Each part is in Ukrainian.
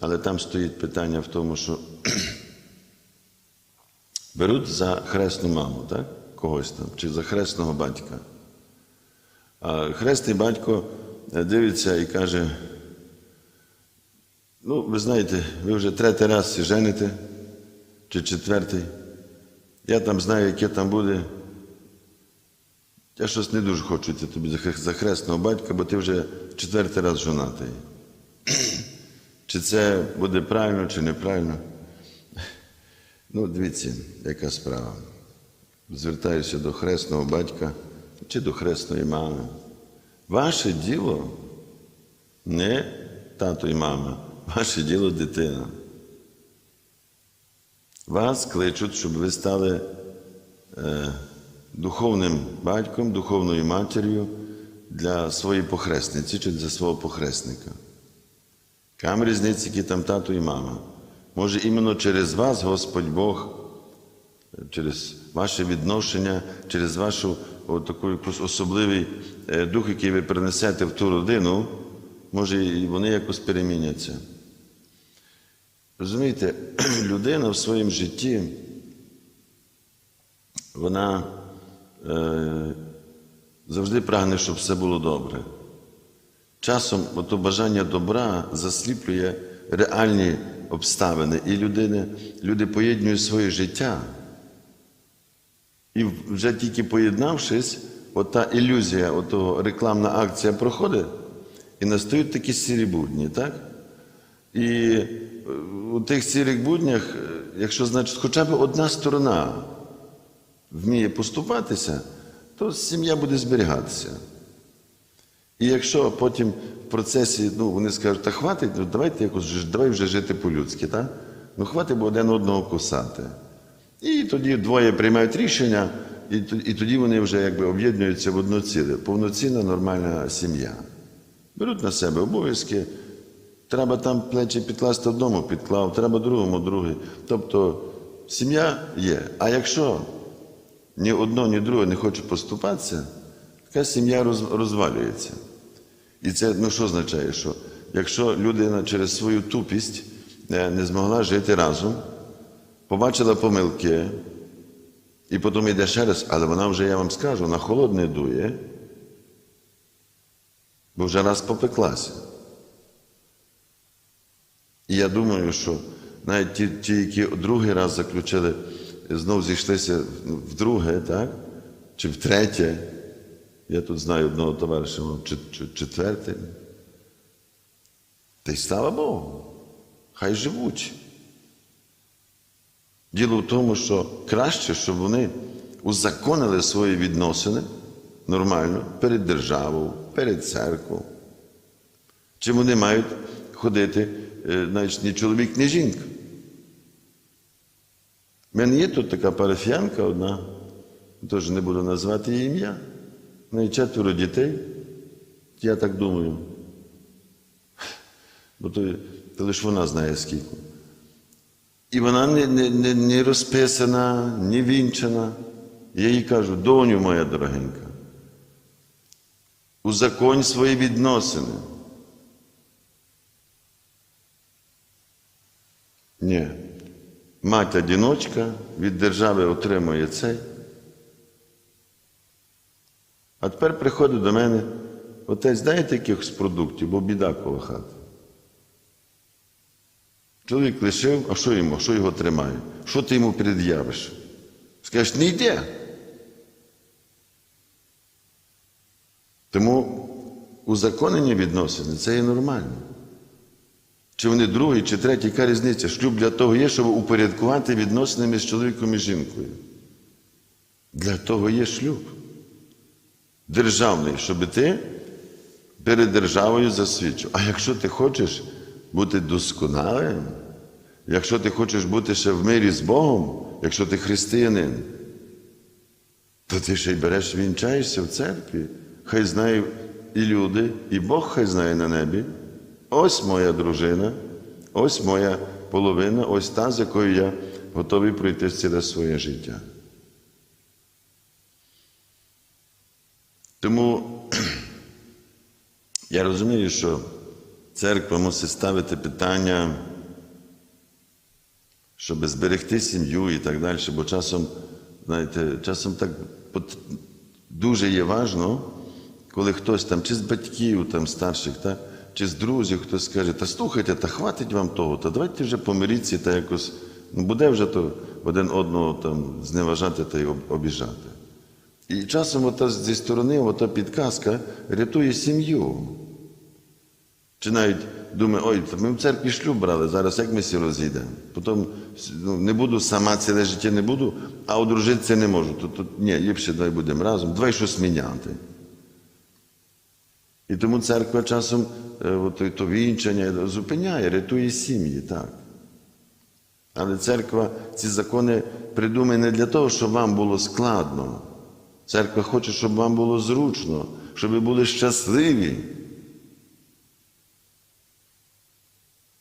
Але там стоїть питання в тому, що беруть за хресну маму, так? когось там, чи за хресного батька. А хресний батько е, дивиться і каже: ну, ви знаєте, ви вже третій раз жените, чи четвертий. Я там знаю, яке там буде. Я щось не дуже хочу тобі за хресного батька, бо ти вже четвертий раз жонатий. Чи це буде правильно, чи неправильно? Ну, дивіться, яка справа. Звертаюся до хресного батька чи до хресної мами. Ваше діло не тато і мама, ваше діло дитина. Вас кличуть, щоб ви стали е, духовним батьком, духовною матір'ю для своєї похресниці чи для свого похресника. Кам різниці, які там тато і мама. Може, іменно через вас Господь Бог, через ваше відношення, через вашу таку особливий дух, який ви принесете в ту родину, може, і вони якось переміняться. Розумієте, людина в своєму житті, вона е, завжди прагне, щоб все було добре. Часом ото бажання добра засліплює реальні обставини, і людини, люди поєднують своє життя. І вже тільки поєднавшись, ота ілюзія, ото рекламна акція проходить, і настають такі сірі будні, так? І е, у тих сірих буднях, е, якщо значить, хоча б одна сторона вміє поступатися, то сім'я буде зберігатися. І якщо потім в процесі ну, вони скажуть, та хватить, ну, давайте якось давай вже жити по-людськи, так? ну хватить один одного кусати. І тоді двоє приймають рішення, і, і тоді вони вже якби об'єднуються в одно ціле. Повноцінна нормальна сім'я. Беруть на себе обов'язки. Треба там плечі підкласти одному, підклав, треба другому, другий. Тобто сім'я є. А якщо ні одно, ні друге не хоче поступатися, така сім'я розвалюється. І це ну, що означає? Що якщо людина через свою тупість е, не змогла жити разом, побачила помилки, і потім йде ще раз, але вона вже, я вам скажу, на холодне дує, бо вже раз попеклася. І я думаю, що навіть ті, ті які другий раз заключили, знов зійшлися вдруге, так? чи втретє. Я тут знаю одного товариша, чи. Та й слава Богу, хай живуть. Діло в тому, що краще, щоб вони узаконили свої відносини нормально перед державою, перед церквою. Чи вони мають ходити, е, значить, ні чоловік, ні жінка. У мене є тут така парафіянка одна, теж не буду назвати її ім'я. Неї четверо дітей, я так думаю. Бо то, то лише вона знає скільки. І вона не, не, не, не розписана, не вінчана. Я їй кажу, доню моя дорогенька, узаконь свої відносини. Ні. Мать одиночка від держави отримує цей. А тепер приходить до мене, отець, дайте якихось продуктів, бо біда коло хати. Чоловік лишив, а що йому? Що його тримає? Що ти йому пред'явиш? Скажеш, не йде. Тому узаконені відносини це є нормально. Чи вони другий, чи третій, яка різниця? Шлюб для того є, щоб упорядкувати відносини між чоловіком і жінкою. Для того є шлюб. Державний, щоб ти перед державою засвідчив. А якщо ти хочеш бути досконалим, якщо ти хочеш бути ще в мирі з Богом, якщо ти християнин, то ти ще й береш, вінчаєшся в церкві. Хай знає і люди, і Бог хай знає на небі. Ось моя дружина, ось моя половина, ось та, з якою я готовий пройти ціле своє життя. Тому я розумію, що церква мусить ставити питання, щоб зберегти сім'ю і так далі, бо часом, знаєте, часом так дуже є важно, коли хтось там, чи з батьків там, старших, та, чи з друзів, хтось скаже, та слухайте, та хватить вам того, та давайте вже помиріться та якось, ну буде вже то один одного там зневажати та й обіжати. І часом ото зі сторони ото підказка рятує сім'ю. Чи навіть думає, ой, ми в церкві шлюб брали, зараз як ми всі розійдемо? Потім ну, не буду сама ціле життя не буду, а одружитися не можу. То, то ні, ліпше давай будемо разом, давай щось міняти. І тому церква часом е, от, то вінчання зупиняє, рятує сім'ї, так. Але церква ці закони придумає не для того, щоб вам було складно. Церква хоче, щоб вам було зручно, щоб ви були щасливі.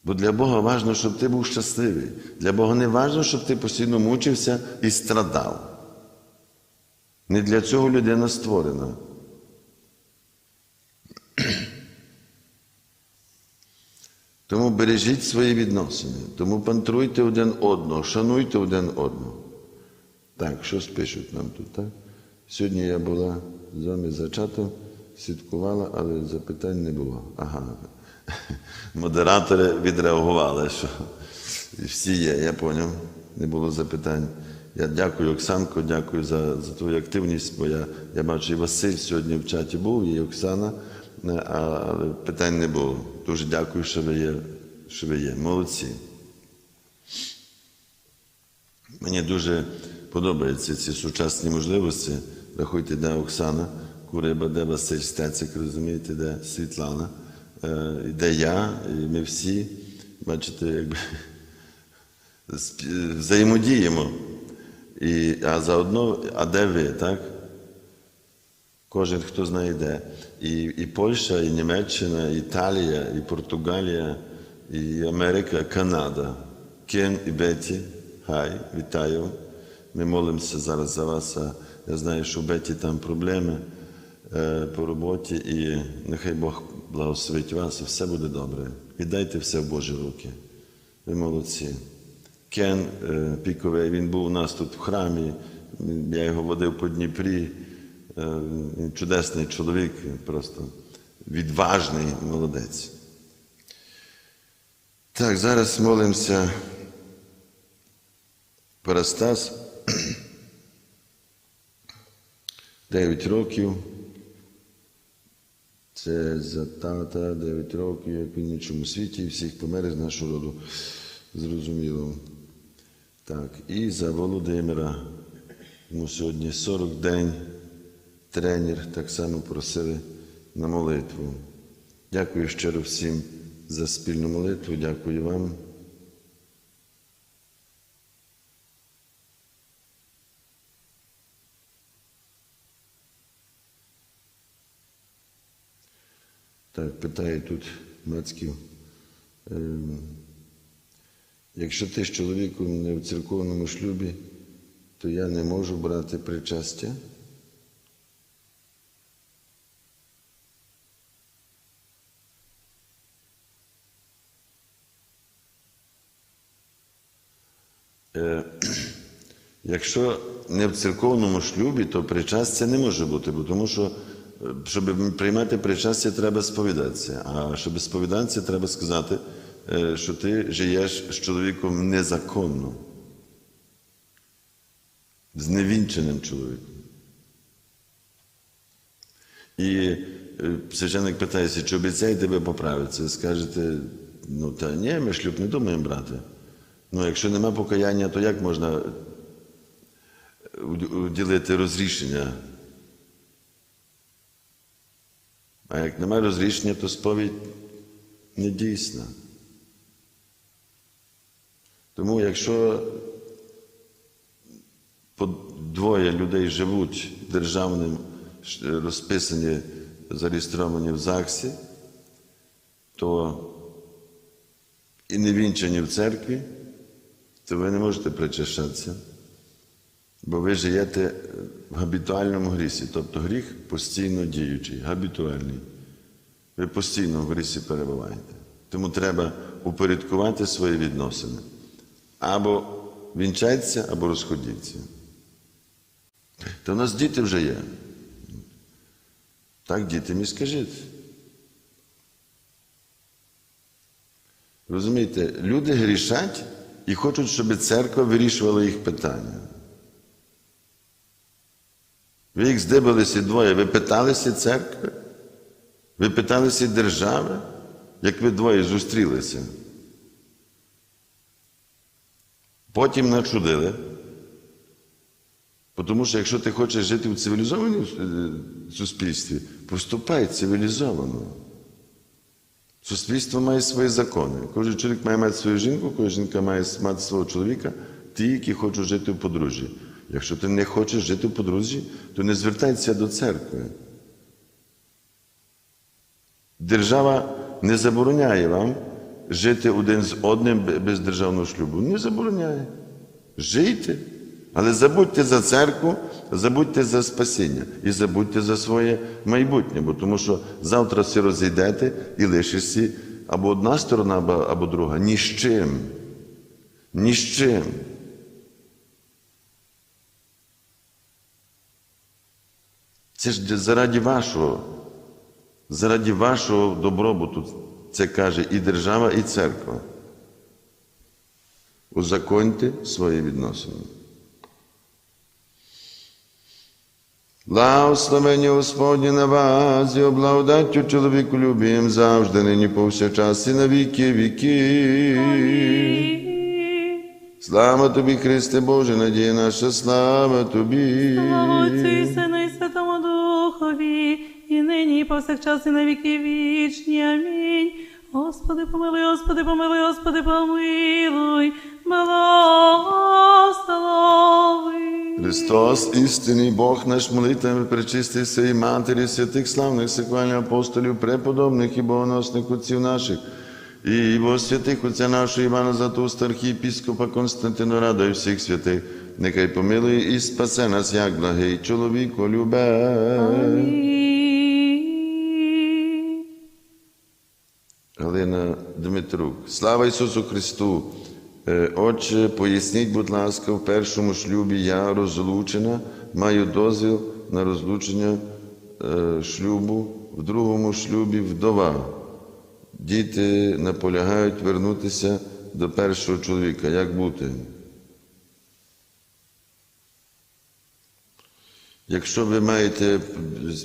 Бо для Бога важливо, щоб ти був щасливий. Для Бога не важливо, щоб ти постійно мучився і страдав. Не для цього людина створена. Тому бережіть свої відносини, тому пантруйте один одного, шануйте один одного. Так, що спишуть нам тут, так? Сьогодні я була з вами за чатом, слідкувала, але запитань не було. Ага. Модератори відреагували, що всі є, я зрозумів, не було запитань. Я дякую, Оксанко, дякую за, за твою активність, бо я, я бачу, і Василь сьогодні в чаті був, і Оксана, е, але питань не було. Дуже дякую, що ви є. Що ви є. Молодці. Мені дуже подобаються ці сучасні можливості. Рахуйте, де Оксана Куриба, де Василь Стецик, розумієте, де Світлана, е, де я, і ми всі, бачите, якби взаємодіємо. І, а заодно, а де ви, так? Кожен хто знає де. І, і Польща, і Німеччина, і Італія, і Португалія, і Америка, Канада. Кен і Беті, хай, вітаю. Ми молимося зараз за вас. Я знаю, що у Беті там проблеми е, по роботі, і нехай Бог благословить вас, і все буде добре. Віддайте все в Божі руки. Ви молодці. Кен е, Піковий, він був у нас тут в храмі, я його водив по Дніпрі. Е, він Чудесний чоловік, просто відважний молодець. Так, зараз молимося. Парастас. 9 років. Це за тата 9 років, як він в іншому світі, і всіх помер з нашого роду. Зрозуміло. Так, і за Володимира. Йому сьогодні 40 день. Тренер так само просили на молитву. Дякую щиро всім за спільну молитву. Дякую вам. Питає тут Мацьків. Ем, якщо ти з чоловіком не в церковному шлюбі, то я не можу брати причастя. Е, Якщо не в церковному шлюбі, то причастя не може бути, тому що, щоб приймати причастя, треба сповідатися. А щоб сповідатися, треба сказати, що ти живеш з чоловіком незаконно, з невінченим чоловіком. І священник питається, чи обіцяє тебе поправитися? Ви скажете, ну та ні, ми шлюб не думаємо брати. Ну, якщо нема покаяння, то як можна уділити розрішення? А як немає розрішення, то сповідь не дійсна. Тому якщо двоє людей живуть державним, ш- розписані, зареєстровані в ЗАГСі, то і не вінчані в церкві, то ви не можете причащатися, бо ви живете в габітуальному грісі, тобто гріх постійно діючий, габітуальний. Ви постійно в грісі перебуваєте. Тому треба упорядкувати свої відносини. Або вінчайтеся, або розходіться. Та у нас діти вже є. Так дітям і скажіть. Розумієте, люди грішать і хочуть, щоб церква вирішувала їх питання. Ви їх здибалися двоє, ви питалися церкви? Ви питалися держави, як ви двоє зустрілися. Потім начудили. Тому що якщо ти хочеш жити в цивілізованому е, суспільстві, поступай цивілізовано. Суспільство має свої закони. Кожен чоловік має мати свою жінку, кожна жінка має мати свого чоловіка, ті, які хочуть жити в подружжі. Якщо ти не хочеш жити в подружжі, то не звертайся до церкви. Держава не забороняє вам жити один з одним без державного шлюбу. Не забороняє. Жийте. Але забудьте за церкву, забудьте за спасіння і забудьте за своє майбутнє, бо тому що завтра всі розійдете і лишишся або одна сторона, або, друга. Ні з чим. Ні з чим. Це ж заради вашого, заради вашого добробуту, це каже і держава, і церква. Узаконьте свої відносини. Благословення Господні на вас і обладаттю чоловіку любим завжди, нині повсякчас і на віки віки. Слава тобі, Христе Боже, надія наша, слава тобі. Слава нині, і повсякчас, і на віки вічні. Амінь. Господи, помилуй, Господи, помилуй, Господи, помилуй, благослови. Христос, істинний Бог наш, молитвами причистився і матері святих славних секвальних апостолів, преподобних і богоносних отців наших, і бо святих отця нашого Івана Затуста, архієпіскопа Константину Рада і всіх святих, нехай помилує і спасе нас, як благий чоловіко любе. Амінь. Галина Дмитрук. Слава Ісусу Христу! Е, Отче, поясніть, будь ласка, в першому шлюбі я розлучена, маю дозвіл на розлучення е, шлюбу, в другому шлюбі вдова. Діти наполягають вернутися до першого чоловіка. Як бути? Якщо ви маєте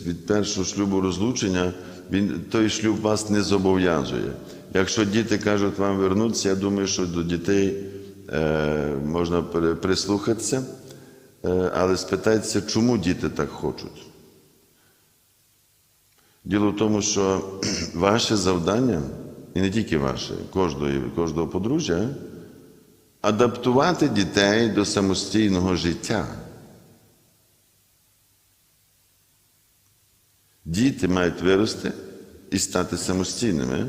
від першого шлюбу розлучення, він, той шлюб вас не зобов'язує. Якщо діти кажуть вам вернутися, я думаю, що до дітей е, можна прислухатися, е, але спитайтеся, чому діти так хочуть. Діло в тому, що ваше завдання, і не тільки ваше, кожного, кожного подружжя, адаптувати дітей до самостійного життя. Діти мають вирости і стати самостійними,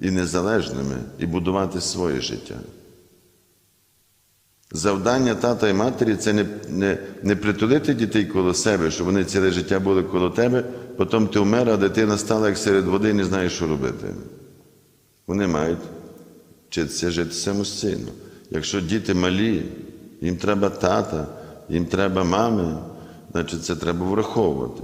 і незалежними, і будувати своє життя. Завдання тата і матері це не, не, не притулити дітей коло себе, щоб вони ціле життя були коло тебе, потім ти вмер, а дитина стала як серед води і не знає, що робити. Вони мають вчитися жити самостійно. Якщо діти малі, їм треба тата, їм треба мами, значить це треба враховувати.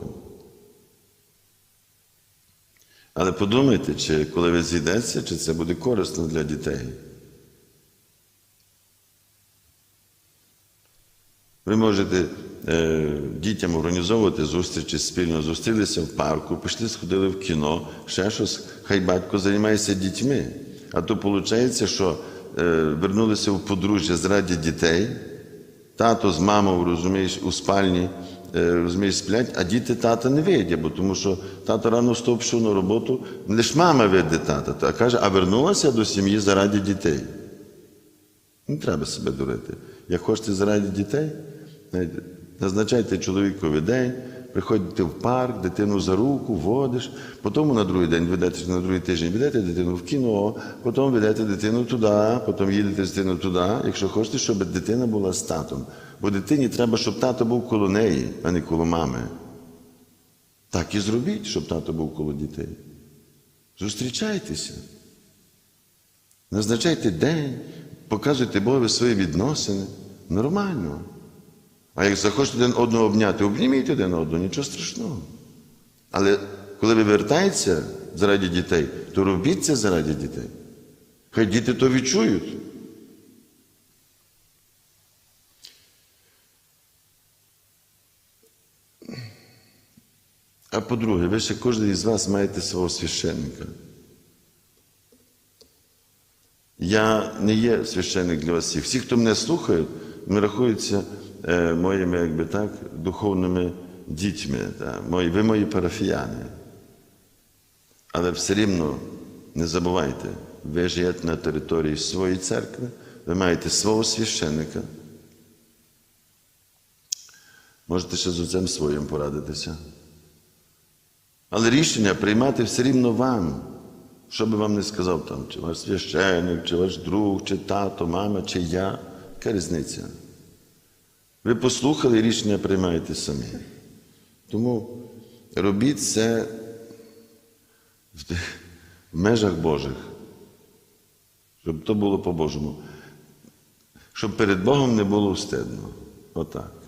Але подумайте, чи коли ви зійдеться, чи це буде корисно для дітей. Ви можете е, дітям організовувати зустрічі, спільно зустрілися в парку, пішли, сходили в кіно, ще щось, хай батько займається дітьми. А то виходить, що е, вернулися в подружжя зраді дітей, тато з мамою, розумієш, у спальні, розумієш, сплять, а діти тата не видять, бо тому що тато рано встав, на роботу, лише мама виде тата, а каже, а вернулася до сім'ї заради дітей. Не треба себе дурити. Як хочете заради дітей, назначайте чоловікові день, приходите в парк, дитину за руку, водиш, потім на другий день ведете, на другий тиждень ведете дитину в кіно, потім ведете дитину туди, потім їдете з дитиною туди, якщо хочете, щоб дитина була з татом. Бо дитині треба, щоб тато був коло неї, а не коло мами. Так і зробіть, щоб тато був коло дітей. Зустрічайтеся. Назначайте день, показуйте Богові свої відносини. Нормально. А як захочете один одного обняти, обніміть один одного, нічого страшного. Але коли ви вертаєтеся заради дітей, то робіть це заради дітей. Хай діти то відчують. А по-друге, ви ще кожен із вас маєте свого священника. Я не є священник для вас всіх. Всі, хто мене слухають, ми рахуються е, моїми, якби так, духовними дітьми. Да? Мої, ви мої парафіяни. Але все рівно не забувайте, ви живете на території своєї церкви, ви маєте свого священника. Можете ще з отцем своїм порадитися. Але рішення приймати все рівно вам. Що би вам не сказав там, чи ваш священник, чи ваш друг, чи тато, мама, чи я. Яка різниця? Ви послухали рішення приймаєте самі. Тому робіть це в межах Божих, щоб то було по-божому. Щоб перед Богом не було встидно. Отак.